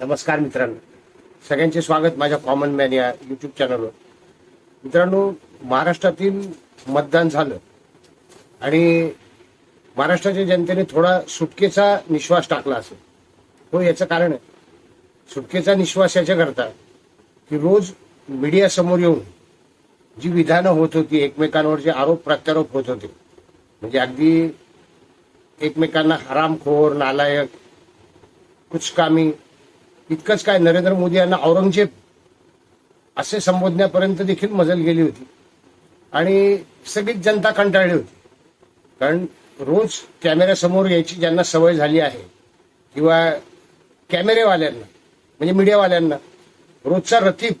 नमस्कार मित्रांनो. सगळ्यांचे स्वागत माझ्या कॉमन मॅन या युट्यूब चॅनलवर मित्रांनो महाराष्ट्रातील मतदान झालं आणि महाराष्ट्राच्या जनतेने थोडा सुटकेचा निश्वास टाकला असेल. हो याचं कारण आहे. सुटकेचा निश्वास याच्याकरता की रोज मीडियासमोर येऊन जी विधानं होत होती एकमेकांवर जे आरोप प्रत्यारोप होत होते म्हणजे अगदी एकमेकांना हरामखोर नालायक कुचकामी इतकंच काय नरेंद्र मोदी यांना औरंगजेब असे संबोधण्यापर्यंत देखील मजल गेली होती. आणि सगळीच जनता कंटाळली होती. कारण रोज कॅमेऱ्यासमोर यायची ज्यांना सवय झाली आहे किंवा कॅमेरेवाल्यांना म्हणजे मीडियावाल्यांना रोजचा रतीब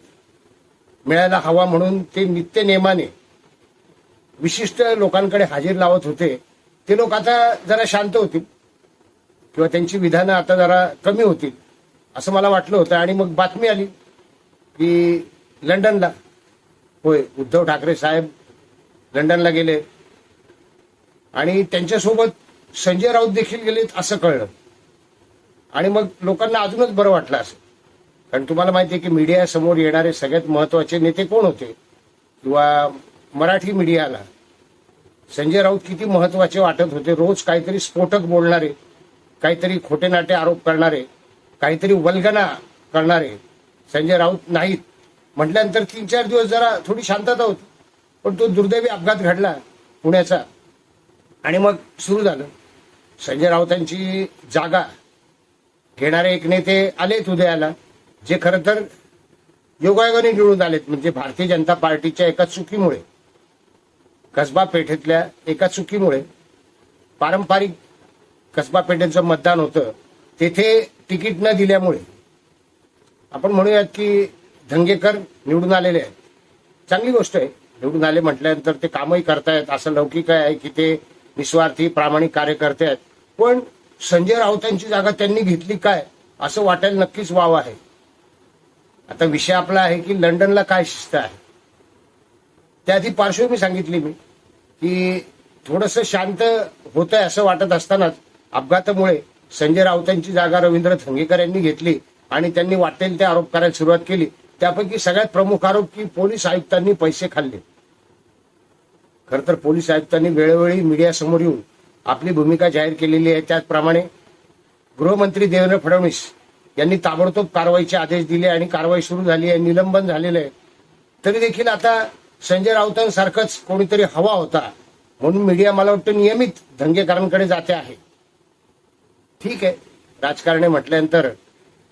मिळायला हवा म्हणून ते नित्य नेमाने विशिष्ट लोकांकडे हजेर लावत होते. ते लोक आता जरा शांत होतील किंवा त्यांची विधानं आता जरा कमी होतील. असं मला वाटलं होतं आणि मग बातमी आली की लंडनला. होय उद्धव ठाकरे साहेब लंडनला गेले. आणि त्यांच्यासोबत संजय राऊत देखील गेलेत असं कळलं. आणि मग लोकांना अजूनच बरं वाटलं असं. कारण तुम्हाला माहिती आहे की मीडिया समोर येणारे सगळ्यात महत्त्वाचे नेते कोण होते? किंवा मराठी मीडियाला. संजय राऊत किती महत्त्वाचे वाटत होते? रोज काहीतरी स्फोटक बोलणारे काहीतरी खोटे नाटे आरोप करणारे. काहीतरी वल्गना करणारे. संजय राऊत नाहीत. म्हटल्यानंतर तीन चार दिवस जरा थोडी शांतता होती. पण तो दुर्दैवी अपघात घडला पुण्याचा. आणि मग सुरू झालं. संजय राऊतांची जागा घेणारे एक नेते आलेत उदयाला जे खरं तर योगायोगाने निवडून आलेत म्हणजे भारतीय जनता पार्टीच्या एका चुकीमुळे. कसबा पेठेतल्या एका चुकीमुळे. पारंपरिक कसबा पेठेचं मतदान होतं. तेथे तिकीट न दिल्यामुळे आपण म्हणूयात की धंगेकर निवडून आलेले आहेत. चांगली गोष्ट आहे. निवडून आले म्हटल्यानंतर ते कामही करतायत. असं लौकिक आहे की ते निस्वार्थी प्रामाणिक कार्यकर्ते आहेत. पण संजय राऊतांची जागा त्यांनी घेतली काय? असं वाटायला नक्कीच वाव आहे. आता विषय आपला आहे की लंडनला काय शिस्त आहे? त्याआधी पार्श्वभूमी सांगितली मी की थोडस शांत होतंय असं वाटत असतानाच अपघातामुळे संजय राऊतांची जागा रवींद्र धंगेकर यांनी घेतली आणि त्यांनी वाटेल ते आरोप करायला सुरुवात केली. त्यापैकी सगळ्यात प्रमुख आरोप की पोलीस आयुक्तांनी पैसे खाल्ले. खर तर पोलीस आयुक्तांनी वेळोवेळी मीडियासमोर येऊन आपली भूमिका जाहीर केलेली आहे. त्याचप्रमाणे गृहमंत्री देवेंद्र फडणवीस यांनी ताबडतोब कारवाईचे आदेश दिले आणि कारवाई सुरू झाली आहे निलंबन झालेलं आहे. तरी देखील आता संजय राऊतांसारखंच कोणीतरी हवा होता म्हणून मीडिया मला वाटतं नियमित धंगेकरांकडे जाते आहे. ठीक आहे. राजकारणी म्हटल्यानंतर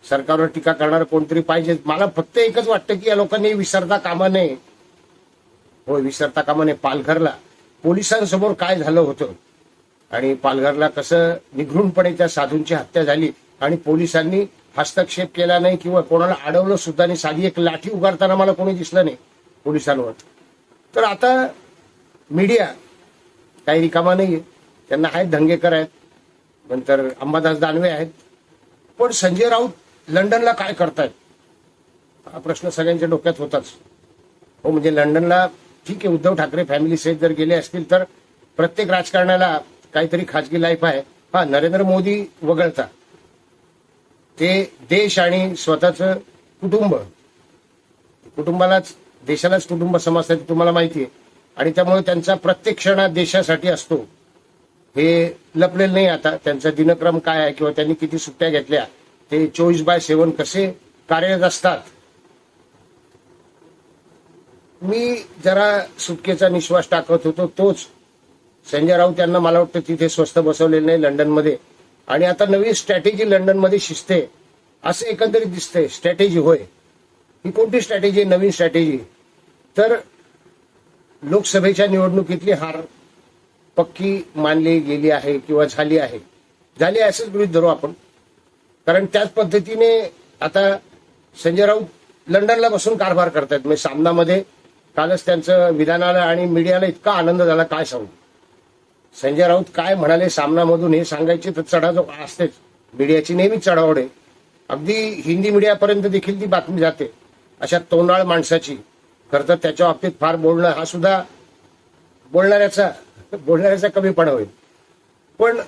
सरकारवर टीका करणार कोणतरी पाहिजे. मला फक्त एकच वाटतं की या लोकांनी विसरता कामा नये होय विसरता कामा नये पालघरला पोलिसांसमोर काय झालं होतं? आणि पालघरला कसं निघृणपणे त्या साधूंची हत्या झाली आणि पोलिसांनी हस्तक्षेप केला नाही किंवा कोणाला अडवलं सुद्धा नाही साधी एक लाठी उगारताना मला कोणी दिसलं नाही पोलिसांवर. तर आता मीडिया काही रिकामा नाहीये. त्यांना आहेत धंगेकर आहेत. नंतर अंबादास दानवे आहेत. पण संजय राऊत लंडनला काय करतायत? हा प्रश्न सगळ्यांच्या डोक्यात होताच. हो म्हणजे लंडनला ठीक आहे उद्धव ठाकरे फॅमिली सहित जर गेले असतील तर प्रत्येक राजकारणाला काहीतरी खाजगी लाईफ आहे. हा नरेंद्र मोदी वगळता. ते देश आणि स्वतःचं कुटुंब. कुटुंबालाच देशालाच कुटुंब समजतात तुम्हाला माहिती आहे. आणि त्यामुळे त्यांचा प्रत्येक क्षण देशासाठी असतो. हे लपलेलं नाही आता. त्यांचा दिनक्रम काय आहे किंवा त्यांनी किती सुट्ट्या घेतल्या ते चोवीस बाय सेवन कसे कार्यरत असतात? मी जरा सुटकेचा निश्वास टाकत होतो तोच. संजय राऊत यांना मला वाटतं तिथे स्वस्त बसवलेलं नाही लंडनमध्ये. आणि आता नवी स्ट्रॅटेजी लंडनमध्ये शिजते. असं एकंदरीत दिसतंय. स्ट्रॅटेजी होय. ही कोणती स्ट्रॅटेजी नवीन स्ट्रॅटेजी तर लोकसभेच्या निवडणुकीतली हार पक्की मानली गेली आहे किंवा झाली आहे. झाली असंच गृहित धरू आपण. कारण त्याच पद्धतीने आता संजय राऊत लंडनला बसून कारभार करतायत. म्हणजे सामनामध्ये कालच त्यांचं विधानाला आणि मीडियाला इतका आनंद झाला काय सांगू? संजय राऊत काय म्हणाले सामनामधून हे सांगायचे तर चढाजो असतेच. मीडियाची नेहमीच चढावड आहे. अगदी हिंदी मीडियापर्यंत देखील ती बातमी जाते. अशा तोंडाळ माणसाची. खरं तर त्याच्या बाबतीत फार बोलणं हा सुद्धा बोलणाऱ्याचा बोलणाऱ्याचा कमीपणा होईल. पण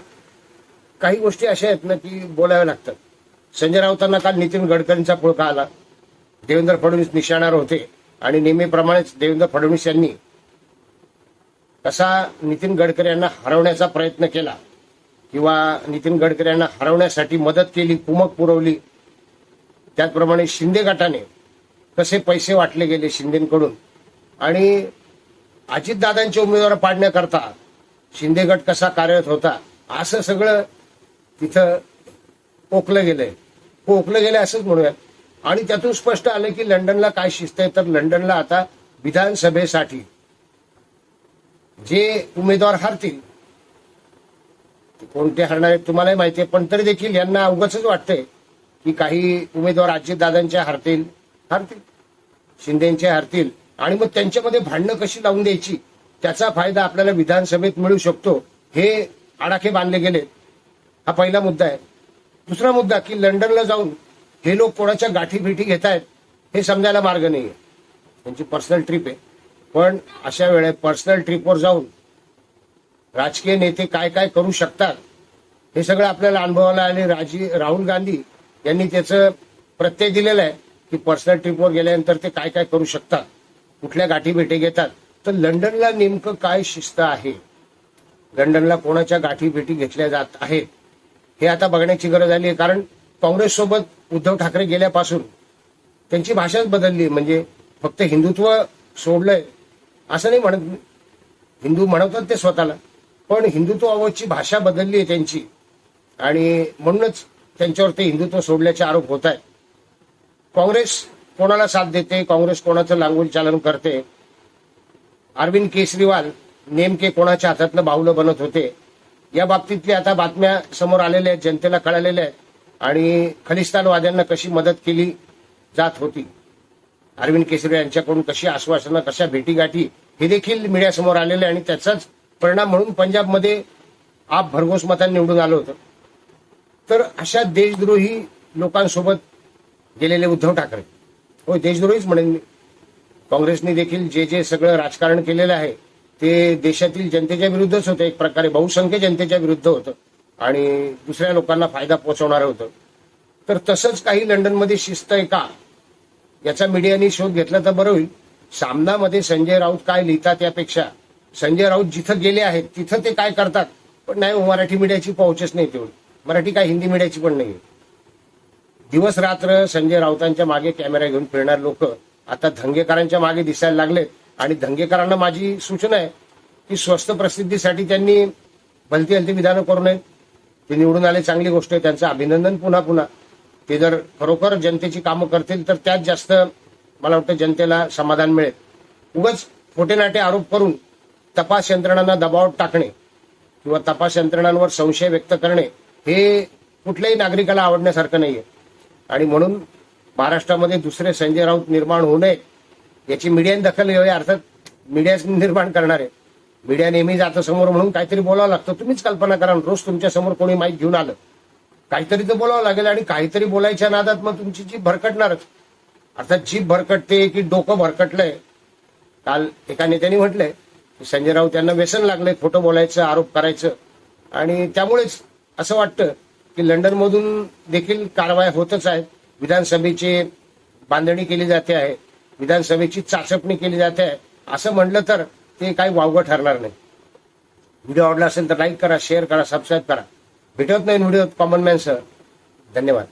काही गोष्टी अशा आहेत ना की बोलाव्या लागतात. संजय राऊतांना काल नितीन गडकरींचा पुळका आला. देवेंद्र फडणवीस निशाणार होते आणि नेहमीप्रमाणेच देवेंद्र फडणवीस यांनी कसा नितीन गडकरी यांना हरवण्याचा प्रयत्न केला किंवा नितीन गडकरी यांना हरवण्यासाठी मदत केली कुमक पुरवली. त्याचप्रमाणे शिंदे गटाने कसे पैसे वाटले गेले शिंदेकडून. आणि अजितदादांचे उमेदवार पाडण्याकरता शिंदे गट कसा कार्यरत होता असं सगळं तिथं ओकलं गेलंय. ओकलं गेलंय असंच म्हणूयात. आणि त्यातून स्पष्ट आलं की लंडनला काय शिस्त आहे तर लंडनला आता विधानसभेसाठी जे उमेदवार हरतील कोणते हरणार आहेत तुम्हालाही माहिती आहे पण तरी देखील यांना उगाच वाटतंय की काही उमेदवार अजितदादांच्या हरतील हरतील. शिंदेचे हरतील. आणि मग त्यांच्यामध्ये भांडणं कशी लावून द्यायची त्याचा फायदा आपल्याला विधानसभेत मिळू शकतो हे आडाखे बांधले गेले. हा पहिला मुद्दा आहे. दुसरा मुद्दा की लंडनला जाऊन हे लोक कोणाच्या गाठी भेटी घेत आहेत हे समजायला मार्ग नाही आहे त्यांची पर्सनल ट्रिप आहे. पण अशा वेळे पर्सनल ट्रिपवर जाऊन राजकीय नेते काय काय करू शकतात हे सगळं आपल्याला अनुभवाला आले. राजी राहुल गांधी यांनी त्याचं प्रत्यय दिलेलं आहे की पर्सनल ट्रिपवर गेल्यानंतर ते काय काय करू शकतात. कुठल्या गाठी भेटी घेतात? तर लंडनला नेमकं काय शिस्त आहे? लंडनला कोणाच्या गाठी भेटी घेतल्या जात आहेत? हे आता बघण्याची गरज आली आहे कारण काँग्रेस सोबत उद्धव ठाकरे गेल्यापासून त्यांची भाषाच बदलली म्हणजे फक्त हिंदुत्व सोडलंय असं नाही म्हणत हिंदू म्हणवतात ते स्वतःला पण हिंदुत्वावरची भाषा बदलली आहे त्यांची. आणि म्हणूनच त्यांच्यावर ते हिंदुत्व सोडल्याचे आरोप होत आहेत. काँग्रेस कोणाला साथ देते? काँग्रेस कोणाचं लांगुल चालन करते? अरविंद केजरीवाल नेमके कोणाच्या हातातलं बाहुलं बनत होते? या बाबतीतली आता बातम्या समोर आलेल्या आहेत जनतेला कळालेल्या आहेत. आणि खलिस्तानवाद्यांना कशी मदत केली जात होती? अरविंद केजरीवाल यांच्याकडून कशी आश्वासनं कशा भेटीगाठी हे देखील मीडियासमोर आलेलं आहे आणि त्याचाच परिणाम म्हणून पंजाबमध्ये आप भरघोस मतांनी निवडून आलं होतं. तर अशा देशद्रोही लोकांसोबत गेलेले उद्धव ठाकरे. हो देशद्रोहीच म्हणेन मी. काँग्रेसने देखील जे जे सगळं राजकारण केलेलं आहे ते देशातील जनतेच्या विरुद्धच होतं. एक प्रकारे बहुसंख्य जनतेच्या विरुद्ध होतं. आणि दुसऱ्या लोकांना फायदा पोहोचवणारं होतं. तर तसंच काही लंडनमध्ये शिस्त आहे का? याचा मीडियाने शोध घेतला तर बरं होईल. सामनामध्ये संजय राऊत काय लिहितात यापेक्षा? संजय राऊत जिथं गेले आहेत तिथं ते काय करतात? पण नाही हो, मराठी मीडियाची पोहोचच नाही तेवढी. मराठी काय हिंदी मीडियाची पण नाही दिवस रात्र संजय राऊतांच्या मागे कॅमेरा घेऊन फिरणार लोक आता धंगेकरांच्या मागे दिसायला लागलेत आणि धंगेकरांना माझी सूचना आहे की स्वस्त प्रसिद्धीसाठी त्यांनी भलती हलती विधानं करू नयेत ते निवडून आले चांगली गोष्ट आहे. त्यांचं अभिनंदन पुन्हा पुन्हा. ते जर खरोखर जनतेची कामं करतील तर त्यात जास्त मला वाटतं जनतेला समाधान मिळेल. उगाच खोटेनाटे आरोप करून तपास यंत्रणांना दबाव टाकणे किंवा तपास यंत्रणांवर संशय व्यक्त करणे हे कुठल्याही नागरिकाला आवडण्यासारखं नाहीये. आणि म्हणून महाराष्ट्रामध्ये दुसरे संजय राऊत निर्माण होऊ नये याची मीडियाने दखल घ्यावी अर्थात मीडियाच निर्माण करणार. आहे मीडिया नेहमी जातं समोर म्हणून काहीतरी बोलावं लागतं. तुम्हीच कल्पना करा रोज तुमच्यासमोर कोणी माहीत घेऊन आलं. काहीतरी तर बोलावं लागेल आणि काहीतरी बोलायच्या नादात मग तुमची जीभ भरकटणारच. अर्थात जीभ भरकटते की डोकं भरकटलंय. काल एका नेत्याने म्हटलंय की संजय राऊत यांना व्यसन लागलंय खोटं बोलायचं आरोप करायचं. आणि त्यामुळेच असं वाटतं की लंडनमधून देखील कारवाया होतच आहेत. विधानसभेची बांधणी केली जाते आहे. विधानसभेची चाचपणी केली जाते आहे. असं म्हणलं तर ते काही वावगं ठरणार नाही. व्हिडिओ आवडला असेल तर लाईक करा शेअर करा सबस्क्राईब करा. भेटत नाही व्हिडिओ कॉमन मॅन सर. धन्यवाद.